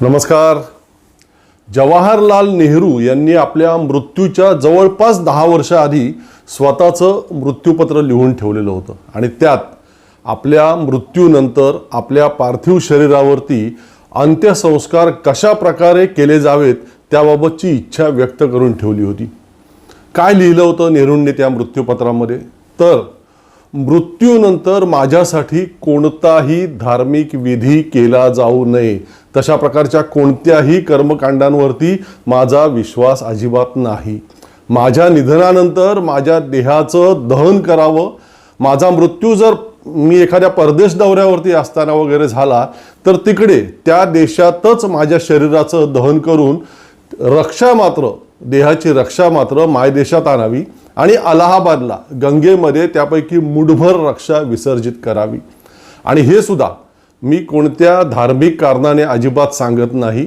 नमस्कार. जवाहरलाल नेहरू यांनी आपल्या मृत्यूच्या जवळपास दहा वर्षाआधी स्वतःचं मृत्यूपत्र लिहून ठेवलेलं होतं. आणि त्यात आपल्या मृत्यूनंतर आपल्या पार्थिव शरीरावरती अंत्यसंस्कार कशा प्रकारे केले जावेत त्याबाबतची इच्छा व्यक्त करून ठेवली होती. काय लिहिलं होतं नेहरूंनी त्या मृत्यूपत्रामध्ये? तर मृत्यूनंतर माझ्यासाठी कोणताही धार्मिक विधी केला जाऊ नये तशा प्रकारच्या कोणत्याही कर्मकांडांवरती माझा विश्वास अजिबात नाही. माझ्या निधनानंतर माझ्या देहाचं दहन करावं माझा मृत्यू जर मी एखाद्या परदेश दौऱ्यावरती असताना वगैरे झाला तर तिकडे त्या देशातच माझ्या शरीराचं दहन करून रक्षा मात्र देहाची रक्षा मात्र मायदेशात आणावी आणि अलाहाबादला गंगेमध्ये त्यापैकी मुठभर रक्षा विसर्जित करावी. आणि हे सुद्धा मी कोणत्या धार्मिक कारणाने अजिबात सांगत नाही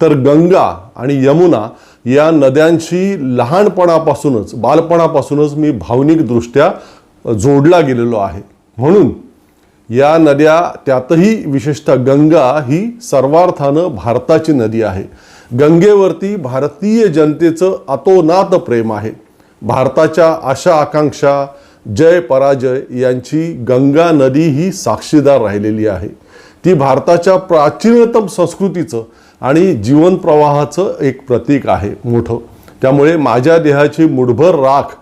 तर गंगा आणि यमुना या नद्यांशी लहानपणापासूनच बालपणापासूनच मी भावनिकदृष्ट्या जोडला गेलेलो आहे. म्हणून या नद्या त्यातही विशेषतः गंगा ही सर्वार्थानं भारताची नदी आहे. गंगेवरती भारतीय जनतेचं अतोनात प्रेम आहे. भारताच्या आशा आकांक्षा जय पराजय यांची गंगा नदी ही साक्षीदार राहिलेली आहे. ती भारताच्या प्राचीनतम संस्कृतीचं आणि जीवन प्रवाहाचं एक प्रतीक आहे मोठं. त्यामुळे माझ्या देहाची मुठभर राख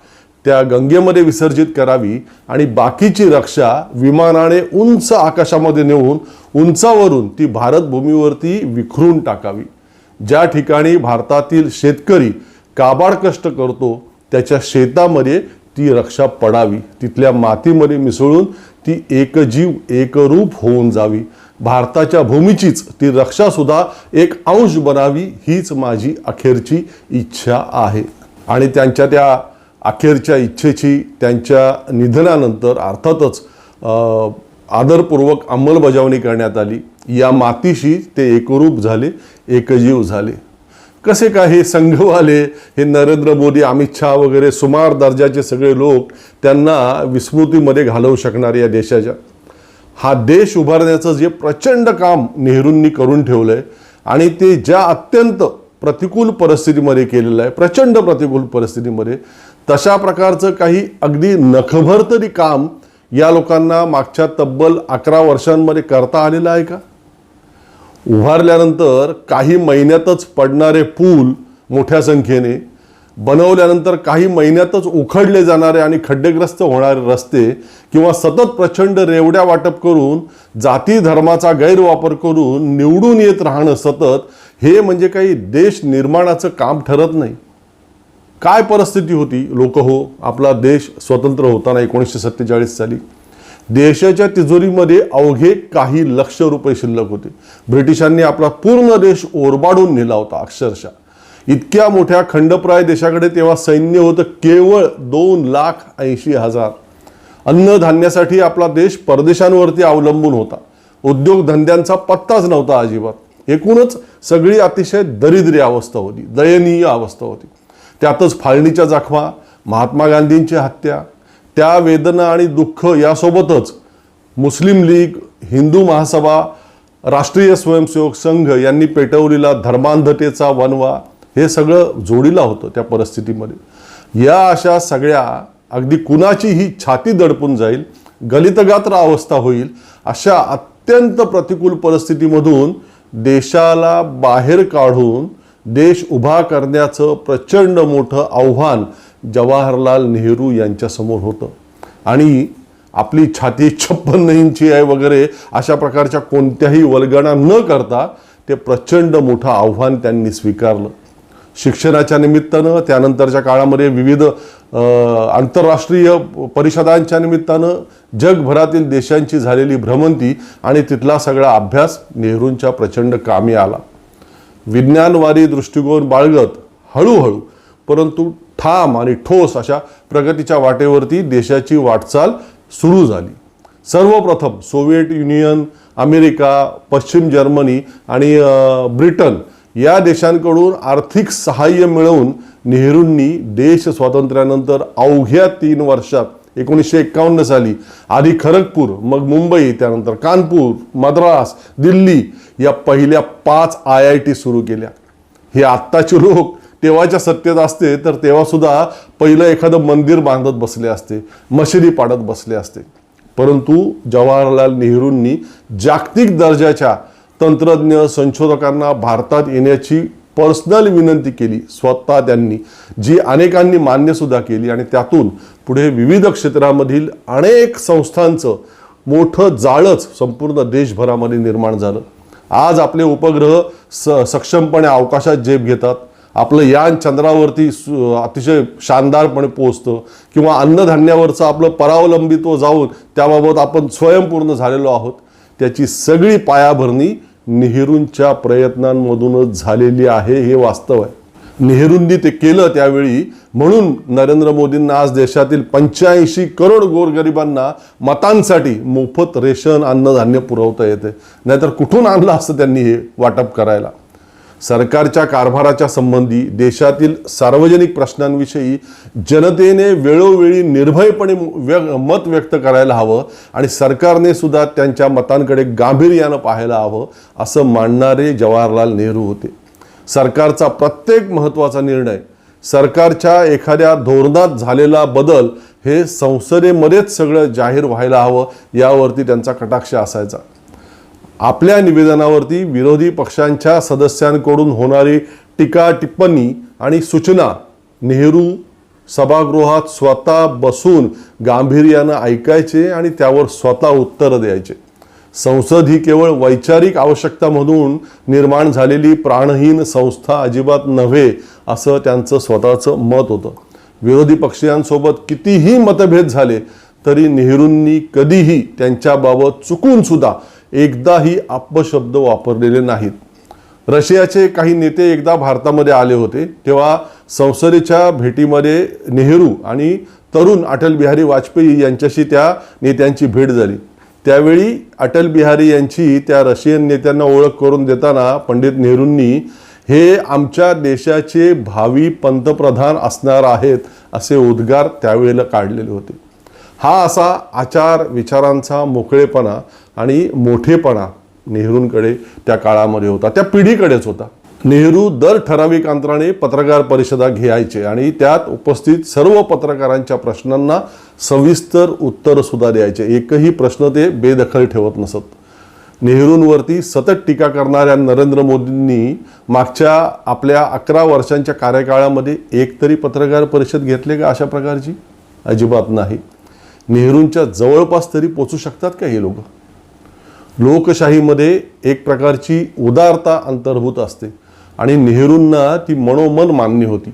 त्या गंगेमध्ये विसर्जित करावी आणि बाकीची रक्षा विमानाने उंच आकाशामध्ये नेऊन उंचावरून ती भारतभूमीवरती विखरून टाकावी. ज्या ठिकाणी भारतातील शेतकरी काबाड कष्ट करतो त्याच्या शेतामध्ये ती रक्षा पडावी. तिथल्या मातीमध्ये मिसळून ती एकजीव एकरूप होऊन जावी. भारताच्या भूमीचीच ती रक्षासुद्धा एक अंश बनावी हीच माझी अखेरची इच्छा आहे. आणि त्यांच्या त्या अखेरच्या इच्छेची त्यांच्या निधनानंतर अर्थातच आदरपूर्वक अंमलबजावणी करण्यात आली. या मातीशी ते एकरूप झाले एकजीव झाले. कसे काय हे संघवाले हे नरेंद्र मोदी अमित शहा वगैरे सुमार दर्जाचे सगळे लोक त्यांना विस्मृतीमध्ये घालवू शकणारे या देशाच्या? हा देश उभारण्याचं जे प्रचंड काम नेहरूंनी करून ठेवलंय आणि ते ज्या अत्यंत प्रतिकूल परिस्थितीमध्ये केलेलं आहे प्रचंड प्रतिकूल परिस्थितीमध्ये तशा प्रकारचं काही अगदी नखभर तरी काम या लोकांना मागच्या तब्बल अकरा वर्षांमध्ये करता आलेलं आहे का? उभारल्यानंतर काही महिन्यातच पडणारे पूल मोठ्या संख्येने बनवल्यानंतर काही महिन्यातच उखडले जाणारे आणि खड्डेग्रस्त होणारे रस्ते किंवा सतत प्रचंड रेवड्या वाटप करून जाती धर्माचा गैरवापर करून निवडून येत राहणं सतत हे म्हणजे काही देश निर्माणाचं काम ठरत नाही. काय परिस्थिती होती? लोक हो आपला देश स्वतंत्र होताना एकोणीसशे सत्तेचाळीस साली. देशाच्या तिजोरीमध्ये अवघे काही लक्ष रुपये शिल्लक होते. ब्रिटिशांनी आपला पूर्ण देश ओरबाडून नेला होता अक्षरशः. इतक्या मोठ्या खंडप्राय देशाकडे तेव्हा सैन्य होतं केवळ दोन लाख ऐंशी हजार. अन्नधान्यासाठी आपला देश परदेशांवरती अवलंबून होता. उद्योगधंद्यांचा पत्ताच नव्हता अजिबात. एकूणच सगळी अतिशय दरिद्री अवस्था होती दयनीय अवस्था होती. त्यातच फाळणीच्या जखमा महात्मा गांधींची हत्या त्या वेदना आणि दुःख यासोबतच मुस्लिम लीग हिंदू महासभा राष्ट्रीय स्वयंसेवक संघ यांनी पेटवलेला धर्मांधतेचा वनवा हे सगळं जोडीला होतं त्या परिस्थितीमध्ये. या अशा सगळ्या अगदी कुणाची ही छाती दडपून जाईल गलितगात्र अवस्था होईल अशा अत्यंत प्रतिकूल परिस्थितीमधून देशाला बाहेर काढून देश उभा करण्याचं प्रचंड मोठं आव्हान जवाहरलाल नेहरू यांच्यासमोर होतं. आणि आपली छाती छप्पन्न इंची आहे वगैरे अशा प्रकारच्या कोणत्याही वल्गणा न करता ते प्रचंड मोठं आव्हान त्यांनी स्वीकारलं. शिक्षणाच्या निमित्तानं त्यानंतरच्या काळामध्ये विविध आंतरराष्ट्रीय परिषदांच्या निमित्तानं जगभरातील देशांची झालेली भ्रमंती आणि तिथला सगळा अभ्यास नेहरूंच्या प्रचंड कामी आला. विज्ञानवादी दृष्टिकोन बाळगत हळूहळू परंतु ठाम आणि ठोस अशा प्रगतीच्या वाटेवरती देशाची वाटचाल सुरू झाली. सर्वप्रथम सोव्हिएट युनियन अमेरिका पश्चिम जर्मनी आणि ब्रिटन या देशांकडून आर्थिक सहाय्य मिळवून नेहरूंनी देश स्वातंत्र्यानंतर अवघ्या तीन वर्षात एकोणीसशे एक्कावन्न साली आधी खरगपूर मग मुंबई त्यानंतर कानपूर मद्रास दिल्ली या पहिल्या पाच आय आय टी सुरू केल्या. हे आत्ताचे लोक तेव्हाच्या सत्तेत असते तर तेव्हा सुद्धा पहिलं एखादं मंदिर बांधत बसले असते मशिदी पाडत बसले असते. परंतु जवाहरलाल नेहरूंनी जागतिक दर्जाच्या तंत्रज्ञ संशोधकांना भारतात येण्याची पर्सनल विनंती केली. स्वतः त्यांनी जी अनेकांनी मान्यसुद्धा केली आणि त्यातून पुढे विविध क्षेत्रामधील अनेक संस्थांचं मोठं जाळंच संपूर्ण देशभरामध्ये निर्माण झालं. आज आपले उपग्रह स सक्षमपणे अवकाशात झेप घेतात. आपलं यान चंद्रावरती सु- अतिशय शानदारपणे पोचतं किंवा अन्नधान्यावरचं आपलं परावलंबित्व जाऊन त्याबाबत आपण स्वयंपूर्ण झालेलो आहोत. त्याची सगळी पायाभरणी नेहरूंच्या प्रयत्नांमधूनच झालेली आहे हे वास्तव आहे. नेहरूंनी ते केलं त्यावेळी म्हणून नरेंद्र मोदींना आज देशातील पंच्याऐंशी करोड गोरगरिबांना मतांसाठी मोफत रेशन अन्नधान्य पुरवता येते. नाहीतर कुठून आणलं असतं त्यांनी हे वाटप करायला? सरकारच्या कारभाराच्या संबंधी देशातील सार्वजनिक प्रश्नांविषयी जनतेने वेळोवेळी निर्भयपणे व्य मत व्यक्त करायला हवं आणि सरकारने सुद्धा त्यांच्या मतांकडे गांभीर्यानं पाहायला हवं असं मानणारे जवाहरलाल नेहरू होते. सरकारचा प्रत्येक महत्त्वाचा निर्णय सरकारच्या एखाद्या धोरणात झालेला बदल हे संसदेमध्येच सगळं जाहीर व्हायला हवं यावरती त्यांचा कटाक्ष असायचा. आपल्या निवेदनावरती विरोधी पक्षांच्या सदस्यांकडून होणारी टीका टिप्पणी आणि सूचना नेहरू सभागृहात स्वतः बसून गांभीर्यानं ऐकायचे आणि त्यावर स्वतः उत्तरं द्यायचे. संसद ही केवळ वैचारिक आवश्यकतामधून निर्माण झालेली प्राणहीन संस्था अजिबात नव्हे असं त्यांचं स्वतःचं मत होतं. विरोधी पक्षीयांसोबत कितीही मतभेद झाले तरी नेहरूंनी कधीही त्यांच्याबाबत चुकून सुद्धा एकदाही अपशब्द वापरलेले नाहीत. रशियाचे काही नेते एकदा भारतामध्ये आले होते तेव्हा संसदेच्या भेटीमध्ये नेहरू आणि तरुण अटल बिहारी वाजपेयी यांच्याशी त्या नेत्यांची भेट झाली. त्यावेळी अटल बिहारी यांची त्या रशियन नेत्यांना ओळख करून देताना पंडित नेहरूंनी हे आमच्या देशाचे भावी पंतप्रधान असणार आहेत असे उद्गार त्यावेळेला काढलेले होते. हा असा आचार विचारांचा मोकळेपणा आणि मोठेपणा नेहरूंकडे त्या काळामध्ये होता त्या पिढीकडेच होता. नेहरू दर ठराविक अंतराने पत्रकार परिषदा घ्यायचे आणि त्यात उपस्थित सर्व पत्रकारांच्या प्रश्नांना सविस्तर उत्तर सुद्धा द्यायचे. एकही प्रश्न ते बेदखल ठेवत नसत. नेहरूंवरती सतत टीका करणाऱ्या नरेंद्र मोदींनी मागच्या आपल्या अकरा वर्षांच्या कार्यकाळामध्ये एक तरी पत्रकार परिषद घेतली का अशा प्रकारची? अजिबात नाही. नेहरूंच्या जवळपास तरी पोचू शकतात का हे लोक? लोकशाहीमध्ये एक प्रकारची उदारता अंतर्भूत असते. आणि नेहरूंना ती मनोमन मान्य होती.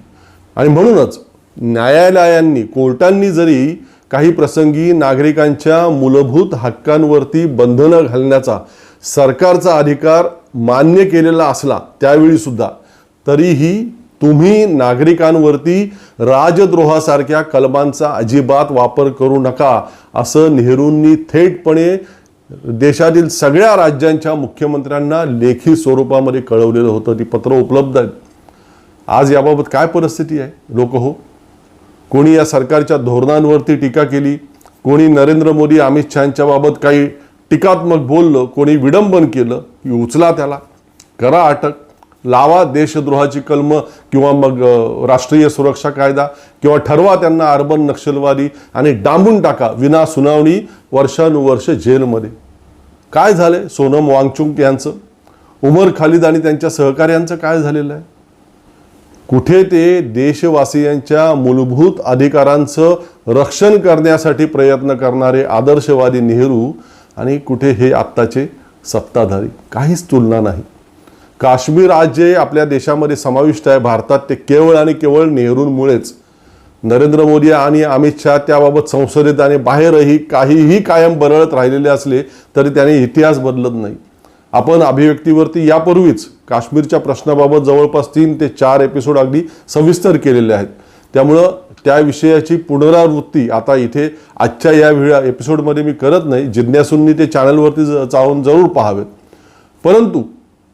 आणि म्हणूनच न्यायालयांनी कोर्टांनी जरी काही प्रसंगी नागरिकांच्या मूलभूत हक्कांवरती बंधनं घालण्याचा सरकारचा अधिकार मान्य केलेला असला त्यावेळी सुद्धा तरीही तुम्ही नागरिकांवरती राजद्रोहासारख्या कलमांचा अजिबात वापर करू नका असं नेहरूंनी थेटपणे देशातील सगळ्या राज्यांच्या मुख्यमंत्र्यांना लेखी स्वरूपामध्ये कळवलेलं होतं ती पत्र उपलब्ध आहेत. आज याबाबत काय परिस्थिती आहे? लोक हो. कोणी या सरकारच्या धोरणांवरती टीका केली? कोणी नरेंद्र मोदी अमित शहाच्या बाबत काही टीकात्मक बोललं? कोणी विडंबन केलं? की उचला त्याला? करा अटक. लावा देशद्रोहाची कलम किंवा मग राष्ट्रीय सुरक्षा कायदा किंवा ठरवा त्यांना अर्बन नक्षलवादी आणि डांबून टाका विना सुनावणी वर्षानुवर्ष जेलमध्ये. काय झालंय सोनम वांगचुंग यांचं? उमर खालिद आणि त्यांच्या सहकार्यांचं काय झालेलं आहे? कुठे ते देशवासियांच्या मूलभूत अधिकारांचं रक्षण करण्यासाठी प्रयत्न करणारे आदर्शवादी नेहरू आणि कुठे हे आत्ताचे सत्ताधारी? काहीच तुलना नाही. काश्मीर आज जे आपल्या देशामध्ये समाविष्ट आहे भारतात ते केवळ आणि केवळ नेहरूंमुळेच नरेंद्र मोदी आणि अमित शहा त्याबाबत संसदेत आणि बाहेरही काहीही कायम बरळत राहिलेले असले तरी त्याने इतिहास बदलत नाही. आपण अभिव्यक्तीवरती यापूर्वीच काश्मीरच्या प्रश्नाबाबत जवळपास तीन ते चार एपिसोड अगदी सविस्तर केलेले आहेत. त्यामुळं त्या विषयाची पुनरावृत्ती आता इथे आजच्या या वेळा एपिसोडमध्ये मी करत नाही. जिज्ञासूंनी ते चॅनलवरती ज- जाऊन जरूर पाहावेत. परंतु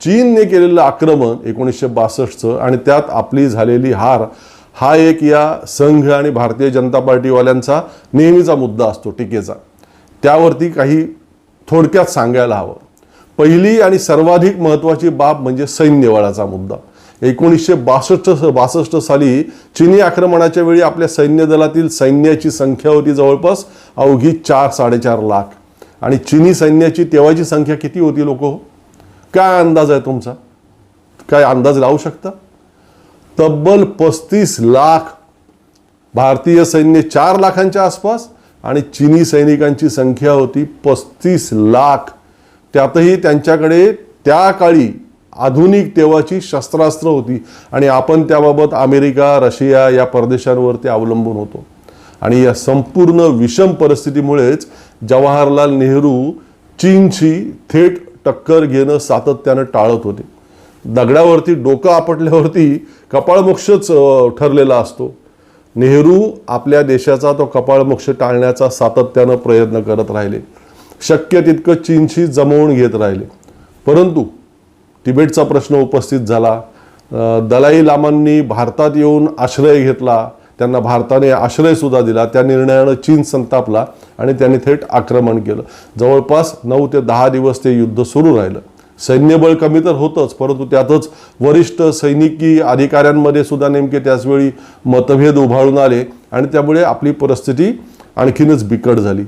चीनने केलेलं आक्रमण एकोणीसशे बासष्टचं आणि त्यात आपली झालेली हार हा एक या संघ आणि भारतीय जनता पार्टीवाल्यांचा नेहमीचा मुद्दा असतो टीकेचा. त्यावरती काही थोडक्यात सांगायला हवं. पहिली आणि सर्वाधिक महत्त्वाची बाब म्हणजे सैन्यवळाचा मुद्दा. एकोणीसशे बासष्ट बासष्ट साली चिनी आक्रमणाच्या वेळी आपल्या सैन्य दलातील सैन्याची संख्या होती जवळपास अवघी चार साडेचार लाख. आणि चिनी सैन्याची तेव्हाची संख्या किती होती लोक? काय अंदाज आहे तुमचा? काय अंदाज लावू शकता? तब्बल पस्तीस लाख भारतीय सैन्य चार लाखांच्या आसपास आणि चिनी सैनिकांची संख्या होती पस्तीस लाख. त्यातही त्यांच्याकडे त्या काळी आधुनिक तेव्हाची शस्त्रास्त्र होती आणि आपण त्याबाबत अमेरिका रशिया या परदेशांवरती अवलंबून होतो. आणि या संपूर्ण विषम परिस्थितीमुळेच जवाहरलाल नेहरू चीनशी थेट टक्कर घेणं सातत्यानं टाळत होते. दगडावरती डोकं आपटल्यावरती कपाळमोक्षच ठरलेला असतो. नेहरू आपल्या देशाचा तो कपाळमोक्ष टाळण्याचा सातत्यानं प्रयत्न करत राहिले. शक्य तितकं चीनशी जमवून घेत राहिले. परंतु तिबेटचा प्रश्न उपस्थित झाला. दलाई लामांनी भारतात येऊन आश्रय घेतला. त्यांना भारताने आश्रयसुद्धा दिला त्या निर्णयानं चीन संतापला आणि त्यांनी थेट आक्रमण केलं. जवळपास नऊ ते दहा दिवस ते युद्ध सुरू राहिलं. सैन्यबळ कमी तर होतंच परंतु त्यातच वरिष्ठ सैनिकी अधिकाऱ्यांमध्ये सुद्धा नेमके त्याचवेळी मतभेद उभाळून आले आणि त्यामुळे आपली परिस्थिती आणखीनच बिकट झाली.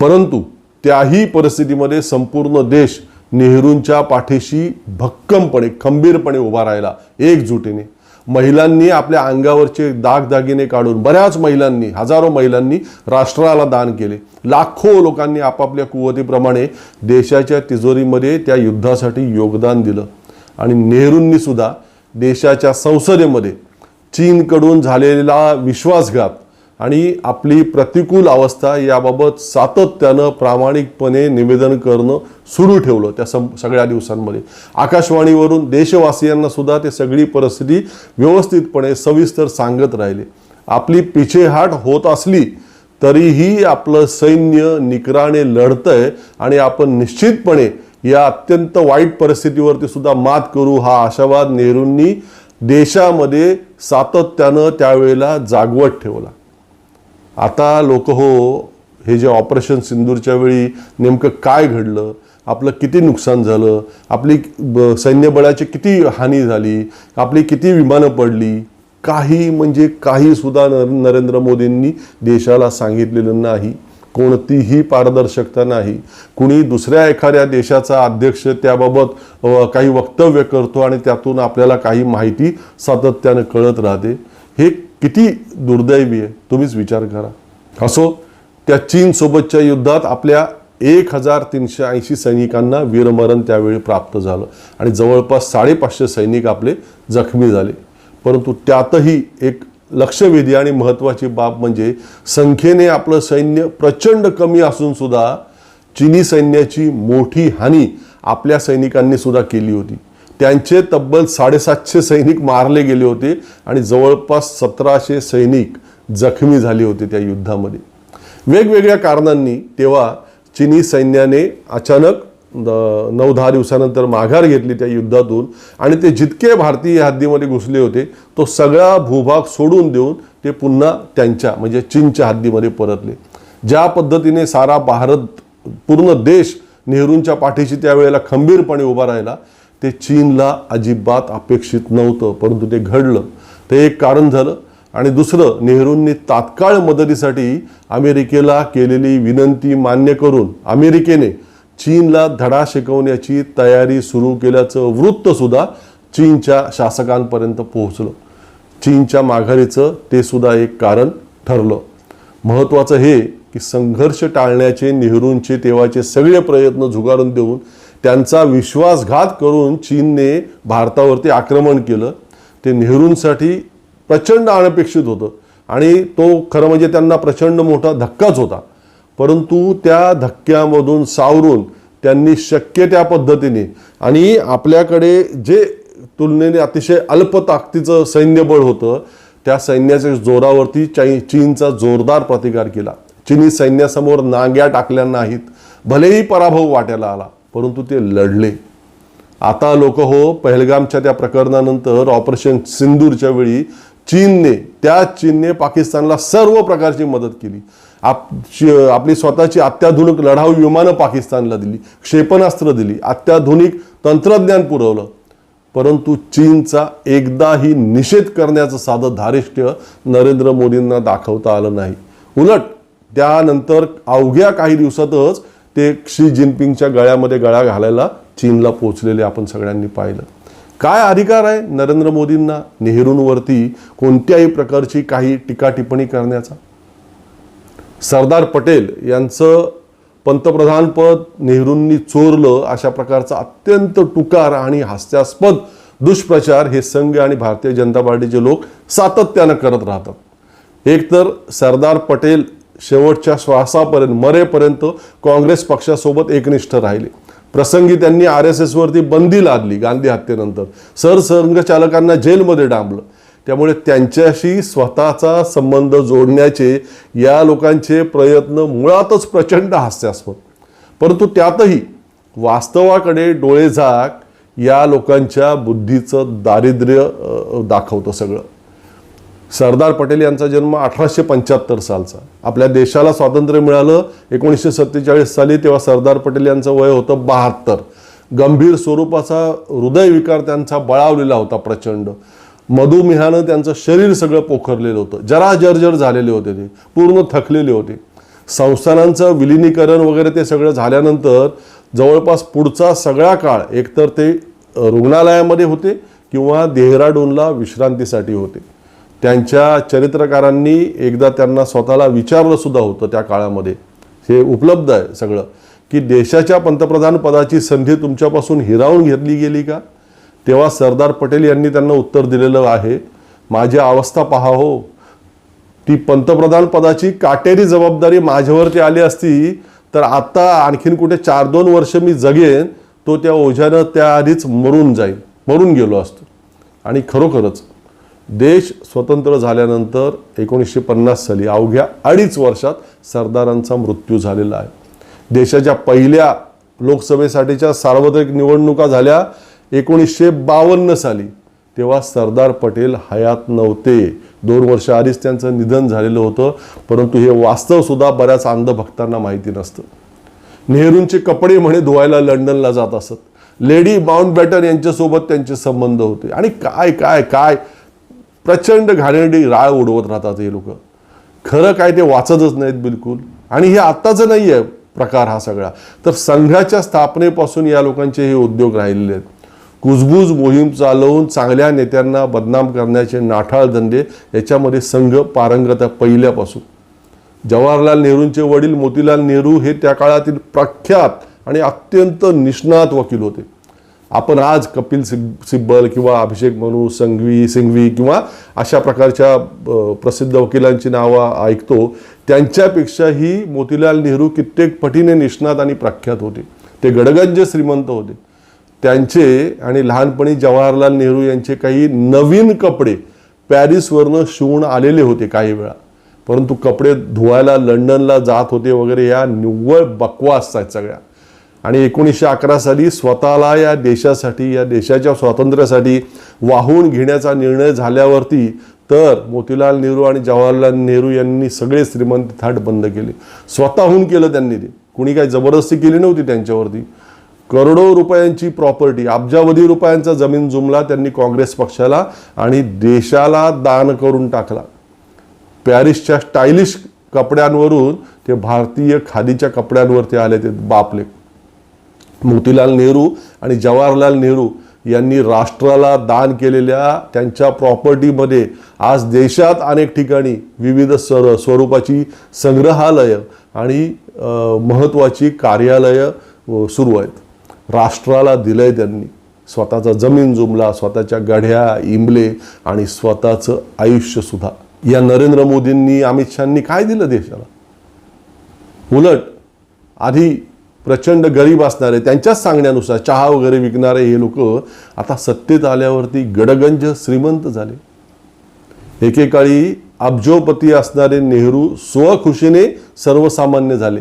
परंतु त्याही परिस्थितीमध्ये संपूर्ण देश नेहरूंच्या पाठीशी भक्कमपणे खंबीरपणे उभा राहिला एकजुटीने. महिलांनी आपल्या अंगावरचे दागदागिने काढून बऱ्याच महिलांनी हजारो महिलांनी राष्ट्राला दान केले. लाखो लोकांनी आपापल्या कुवतीप्रमाणे देशाच्या तिजोरीमध्ये त्या युद्धासाठी योगदान दिलं. आणि नेहरूंनीसुद्धा देशाच्या संसदेमध्ये चीनकडून झालेला विश्वासघात आणि आपली प्रतिकूल अवस्था याबाबत सातत्यानं प्रामाणिकपणे निवेदन करणं सुरू ठेवलं त्या सं सगळ्या दिवसांमध्ये. आकाशवाणीवरून देशवासियांना सुद्धा ते सगळी परिस्थिती व्यवस्थितपणे सविस्तर सांगत राहिले. आपली पिछेहाट होत असली तरीही आपलं सैन्य निकराने लढतंय आणि आपण निश्चितपणे या अत्यंत वाईट परिस्थितीवरती सुद्धा मात करू हा आशावाद नेहरूंनी देशामध्ये सातत्यानं त्यावेळेला जागवत ठेवला. आता लोक हो हे जे ऑपरेशन सिंदूरच्या वेळी नेमकं काय घडलं आपलं किती नुकसान झालं आपली ब- सैन्यबळाची किती हानी झाली आपली किती विमानं पडली काही म्हणजे काहीसुद्धा नर नरेंद्र मोदींनी देशाला सांगितलेलं नाही कोणतीही पारदर्शकता नाही. कुणी दुसऱ्या एखाद्या देशाचा अध्यक्ष त्याबाबत काही वक्तव्य करतो आणि त्यातून आपल्याला काही माहिती सातत्यानं कळत राहते. हे किती दुर्दैवी आहे तुम्हीच विचार करा. असो त्या चीन सोबतच्या युद्धात आपल्या एक हजार तीनशे ऐंशी सैनिकांना वीरमरण त्यावेळी प्राप्त झालं. आणि जवळपास साडेपाचशे सैनिक आपले जखमी झाले. परंतु त्यातही एक लक्षवेधी आणि महत्त्वाची बाब म्हणजे संख्येने आपलं सैन्य प्रचंड कमी असून सुद्धा चिनी सैन्याची मोठी हानी आपल्या सैनिकांनी सुद्धा केली होती. त्यांचे तब्बल साडेसातशे सैनिक मारले गेले होते आणि जवळपास सतराशे सैनिक जखमी झाले होते त्या युद्धामध्ये. वेगवेगळ्या कारणांनी तेव्हा चिनी सैन्याने अचानक नऊ दहा दिवसानंतर माघार घेतली त्या युद्धातून आणि ते जितके भारतीय हद्दीमध्ये घुसले होते तो सगळा भूभाग सोडून देऊन ते पुन्हा त्यांच्या म्हणजे चीनच्या हद्दीमध्ये परतले. ज्या पद्धतीने सारा भारत पूर्ण देश नेहरूंच्या पाठीशी त्यावेळेला खंबीरपणे उभा राहिला ते चीनला अजिबात अपेक्षित नव्हतं परंतु ते घडलं. ते एक कारण झालं. आणि दुसरं नेहरूंनी तात्काळ मदतीसाठी अमेरिकेला केलेली विनंती मान्य करून अमेरिकेने चीनला धडा शिकवण्याची तयारी सुरू केल्याचं वृत्त सुद्धा चीनच्या शासकांपर्यंत पोहोचलं. चीनच्या माघारीचं ते सुद्धा एक कारण ठरलं. महत्त्वाचं हे की संघर्ष टाळण्याचे नेहरूंचे तेव्हाचे सगळे प्रयत्न झुगारून देऊन त्यांचा विश्वासघात करून चीनने भारतावरती आक्रमण केलं. ते नेहरूंसाठी प्रचंड अनपेक्षित होतं. आणि तो खरं म्हणजे त्यांना प्रचंड मोठा धक्काच होता. परंतु त्या धक्क्यामधून सावरून त्यांनी शक्य त्या पद्धतीने आणि आपल्याकडे जे तुलनेने अतिशय अल्प ताकदीचं सैन्यबळ होतं त्या सैन्याच्या जोरावरती चाई चीनचा जोरदार प्रतिकार केला. चिनी सैन्यासमोर नांग्या टाकल्या नाहीत. भलेही पराभव वाट्याला आला. परंतु ते लढले. आता लोक हो पहलगामच्या त्या प्रकरणानंतर ऑपरेशन सिंदूरच्या वेळी चीनने त्या चीनने पाकिस्तानला सर्व प्रकारची मदत केली. आप आपली स्वतःची अत्याधुनिक लढाऊ विमानं पाकिस्तानला दिली क्षेपणास्त्र दिली अत्याधुनिक तंत्रज्ञान पुरवलं. परंतु चीनचा एकदाही निषेध करण्याचं साधं धारिष्ट्य नरेंद्र मोदींना दाखवता आलं नाही. उलट त्यानंतर अवघ्या काही दिवसातच ते क्षी जिनपिंगच्या गळ्यामध्ये गळा घालायला चीनला पोचलेले आपण सगळ्यांनी पाहिलं. काय अधिकार आहे नरेंद्र मोदींना नेहरूंवरती कोणत्याही प्रकारची काही टीका टिप्पणी करण्याचा? सरदार पटेल यांचं पंतप्रधानपद नेहरूंनी चोरलं अशा प्रकारचा अत्यंत टुकार आणि हास्यास्पद दुष्प्रचार हे संघ आणि भारतीय जनता पार्टीचे लोक सातत्यानं करत राहतात. एकतर सरदार पटेल शेवटच्या श्वासापर्यंत मरेपर्यंत काँग्रेस पक्षासोबत एकनिष्ठ राहिले. प्रसंगी त्यांनी आर एस एसवरती बंदी लादली गांधी हत्येनंतर. सरसंघचालकांना जेलमध्ये डांबलं. त्यामुळे त्यांच्याशी स्वतःचा संबंध जोडण्याचे या लोकांचे प्रयत्न मुळातच प्रचंड हास्यास्पद. परंतु त्यातही वास्तवाकडे डोळे झाक या लोकांच्या बुद्धीचं दारिद्र्य दाखवतं सगळं. सरदार पटेल यांचा जन्म अठराशे पंच्याहत्तर सालचा. आपल्या देशाला स्वातंत्र्य मिळालं एकोणीसशे सत्तेचाळीस साली तेव्हा सरदार पटेल यांचं वय होतं बहात्तर. गंभीर स्वरूपाचा हृदयविकार त्यांचा बळावलेला होता प्रचंड. मधुमेहानं त्यांचं शरीर सगळं पोखरलेलं होतं. जरा जर्जर झालेले होते ते. पूर्ण थकलेले होते. संस्थानांचं विलिनीकरण वगैरे ते सगळं झाल्यानंतर जवळपास पुढचा सगळा काळ एकतर ते रुग्णालयामध्ये होते किंवा देहराडूनला विश्रांतीसाठी होते. त्यांच्या चरित्रकारांनी एकदा त्यांना स्वतःला विचारलं सुद्धा होतं त्या काळामध्ये. हे उपलब्ध आहे सगळं. की देशाच्या पंतप्रधान पदाची संधी तुमच्यापासून हिरावून घेतली गेली का? तेव्हा सरदार पटेल यांनी त्यांना उत्तर दिलेलं आहे माझी अवस्था पहा हो. ती पंतप्रधान पदाची काटेरी जबाबदारी माझ्यावरती आली असती तर आत्ता आणखीन कुठे चार दोन वर्ष मी जगेन तो त्या ओझ्यानं त्याआधीच मरून जाईल मरून गेलो असतो. आणि खरोखरच देश स्वतंत्र झाल्यानंतर एकोणीसशे पन्नास साली अवघ्या अडीच वर्षात सरदारांचा मृत्यू झालेला आहे. देशाच्या पहिल्या लोकसभेसाठीच्या सार्वत्रिक निवडणुका झाल्या एकोणीसशे बावन्न साली. तेव्हा सरदार पटेल हयात नव्हते. दोन वर्ष आधीच त्यांचं निधन झालेलं होतं परंतु हे वास्तवसुद्धा बऱ्याच अंधभक्तांना माहिती नसतं. नेहरूंचे कपडे म्हणे धुवायला लंडनला जात असत. लेडी माउंट बॅटन यांच्यासोबत त्यांचे संबंध होते. आणि काय काय काय? प्रचंड घाणेरडी राळ उडवत राहतात हे लोक. खरं काय ते वाचतच नाहीत बिलकुल. आणि हे आत्ताचं नाही आहे प्रकार हा सगळा. तर संघाच्या स्थापनेपासून या लोकांचे हे उद्योग राहिलेले आहेत. कुजबूज मोहीम चालवून चांगल्या नेत्यांना बदनाम करण्याचे नाठाळ धंदे याच्यामध्ये संघ पारंगत आहे पहिल्यापासून. जवाहरलाल नेहरूंचे वडील मोतीलाल नेहरू हे त्या काळातील प्रख्यात आणि अत्यंत निष्णात वकील होते. आपण आज कपिल सिब सिब्बल किंवा अभिषेक मनू संघवी सिंघवी किंवा अशा प्रकारच्या प्रसिद्ध वकिलांची नावं ऐकतो त्यांच्यापेक्षाही मोतीलाल नेहरू कित्येक पटीने निष्णात आणि प्रख्यात होते. ते गडगंज श्रीमंत होते. त्यांचे आणि लहानपणी जवाहरलाल नेहरू यांचे काही नवीन कपडे पॅरिसवरनं शिवून आलेले होते काही वेळा. परंतु कपडे धुवायला लंडनला जात होते वगैरे या निव्वळ बकवास आहेत सगळ्या. आणि एकोणीसशे अकरा साली स्वतःला या देशासाठी या देशाच्या स्वातंत्र्यासाठी वाहून घेण्याचा निर्णय झाल्यावरती तर मोतीलाल नेहरू आणि जवाहरलाल नेहरू यांनी सगळे श्रीमंत थाट बंद केले. स्वतःहून केलं त्यांनी ते. कुणी काही जबरदस्ती केली नव्हती त्यांच्यावरती. करोडो रुपयांची प्रॉपर्टी अब्जावधी रुपयांचा जमीन जुमला त्यांनी काँग्रेस पक्षाला आणि देशाला दान करून टाकला. पॅरिसच्या स्टायलिश कपड्यांवरून ते भारतीय खादीच्या कपड्यांवरती आले ते बापले. मोतीलाल नेहरू आणि जवाहरलाल नेहरू यांनी राष्ट्राला दान केलेल्या त्यांच्या प्रॉपर्टीमध्ये आज देशात अनेक ठिकाणी विविध स्वर स्वरूपाची संग्रहालयं आणि महत्त्वाची कार्यालयं सुरू आहेत. राष्ट्राला दिलंय त्यांनी. स्वतःचा जमीन जुमला स्वतःच्या गढ्या इमले आणि स्वतःचं आयुष्यसुद्धा या नरेंद्र मोदींनी अमित शहानी काय दिलं देशाला? उलट आधी प्रचंड गरीब असणारे त्यांच्याच सांगण्यानुसार चहा वगैरे विकणारे हे लोक आता सत्तेत आल्यावरती गडगंज श्रीमंत झाले. एकेकाळी अब्जोपती असणारे नेहरू स्वखुशीने सर्वसामान्य झाले.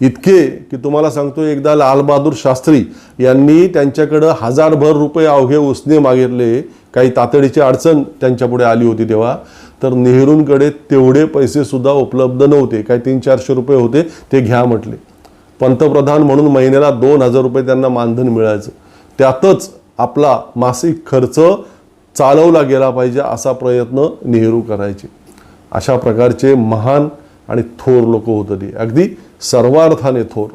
इतके की तुम्हाला सांगतो एकदा लालबहादूर शास्त्री यांनी त्यांच्याकडं हजारभर रुपये अवघे उसने मागितले. काही तातडीची अडचण त्यांच्यापुढे आली होती तेव्हा. तर नेहरूंकडे तेवढे पैसेसुद्धा उपलब्ध नव्हते. काही तीन चारशे रुपये होते ते घ्या म्हटले. पंतप्रधान म्हणून महिन्याला दोन हजार रुपये त्यांना मानधन मिळायचं. त्यातच आपला मासिक खर्च चालवला गेला पाहिजे असा प्रयत्न नेहरू करायचे. अशा प्रकारचे महान आणि थोर लोक होतं ते. अगदी सर्वार्थाने थोर.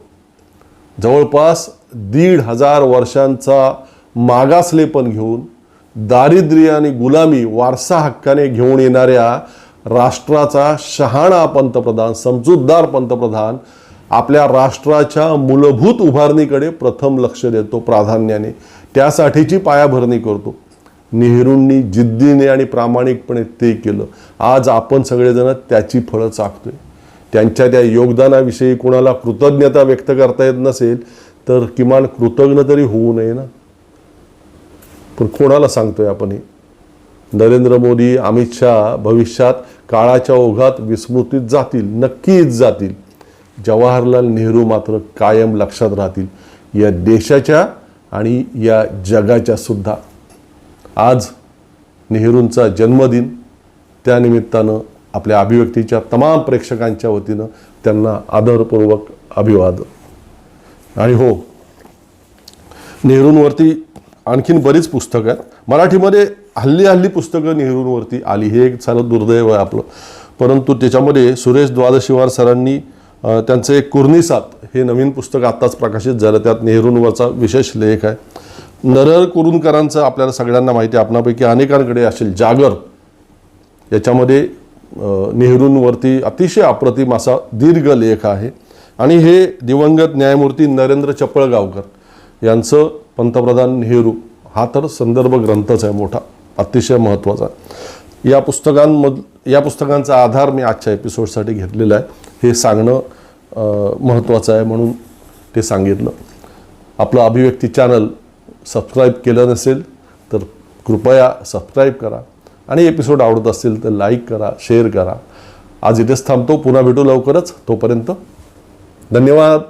जवळपास दीड हजार वर्षांचा मागासलेपण घेऊन दारिद्र्य आणि गुलामी वारसा हक्काने घेऊन येणाऱ्या राष्ट्राचा शहाणा पंतप्रधान समजूतदार पंतप्रधान आपल्या राष्ट्राच्या मूलभूत उभारणीकडे प्रथम लक्ष देतो प्राधान्याने. त्यासाठीची पायाभरणी करतो. नेहरूंनी जिद्दीने आणि प्रामाणिकपणे ते केलं. आज आपण सगळेजण त्याची फळं चाकतोय त्यांच्या त्या योगदानाविषयी कोणाला कृतज्ञता व्यक्त करता येत नसेल तर किमान कृतज्ञ तरी होऊ नये ना? पण कोणाला सांगतोय आपण हे? नरेंद्र मोदी अमित शहा भविष्यात काळाच्या ओघात विस्मृतीत जातील नक्कीच जातील. जवाहरलाल नेहरू मात्र कायम लक्षात राहतील. या देशाच्या आणि या जगाच्या सुद्धा. आज नेहरूंचा जन्मदिन त्यानिमित्तानं आपल्या अभिव्यक्तीच्या तमाम प्रेक्षकांच्या वतीनं त्यांना आदरपूर्वक अभिवादन. आणि हो नेहरूंवरती आणखीन बरीच पुस्तकं आहेत. मराठीमध्ये हल्ली हल्ली पुस्तकं नेहरूंवरती आली. हे एक सारं दुर्दैव आहे आपलं. परंतु त्याच्यामध्ये सुरेश द्वादशीवार सरांनी त्यांचं एक कुर्निसात हे नवीन पुस्तक आत्ताच प्रकाशित झालं. त्यात नेहरूंवरचा विशेष लेख आहे. नरहर कुरुंदकरांचं आपल्याला सगळ्यांना माहिती आहे. आपणापैकी अनेकांकडे असेल जागर. याच्यामध्ये नेहरूंवरती अतिशय अप्रतिम असा दीर्घ लेख आहे. आणि हे दिवंगत न्यायमूर्ती नरेंद्र चपळगावकर यांचं पंतप्रधान नेहरू हा तर संदर्भ ग्रंथच आहे मोठा अतिशय महत्त्वाचा. या पुस्तकांमध या पुस्तकांचा आधार मी आजच्या एपिसोडसाठी घेतलेला आहे. हे सांगणं महत्त्वाचं आहे म्हणून ते सांगितलं. आपलं अभिव्यक्ती चॅनल सबस्क्राईब केलं नसेल तर कृपया सबस्क्राईब करा. आणि एपिसोड आवडत असेल तर लाईक करा शेअर करा. आज इथेच थांबतो पुन्हा भेटू लवकरच. तोपर्यंत धन्यवाद.